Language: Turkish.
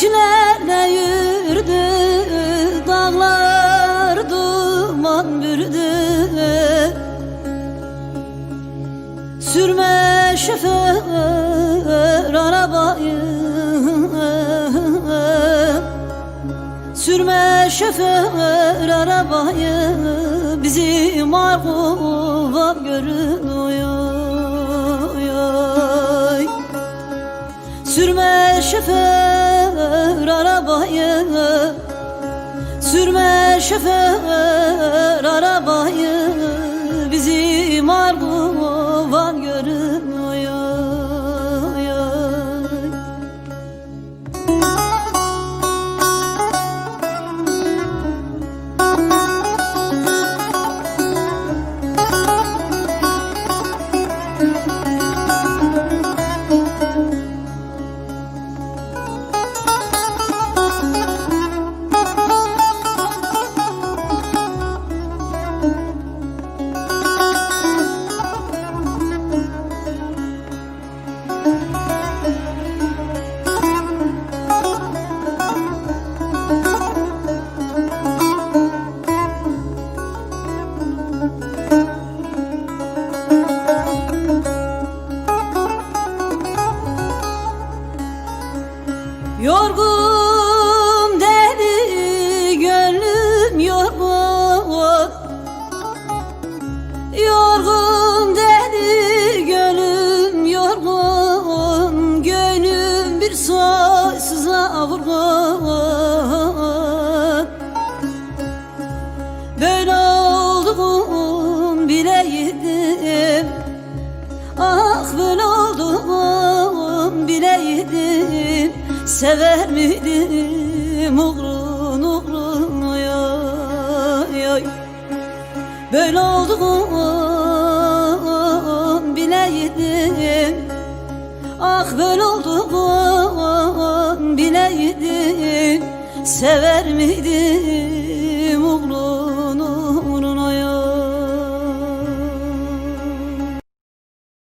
Gurbetçilerle yürüdü? Dağlar duman bürüdü. Sürme şoför arabayı. Sürme şoför arabayı. Bizim arkuva görünüyor Sürme şoför Sürme şoför arabayı Yorgun Sever miydim uğrun uğrun oy oy Böyle olduğum bileydim. Ah böyle olduğum bileydim. Sever miydim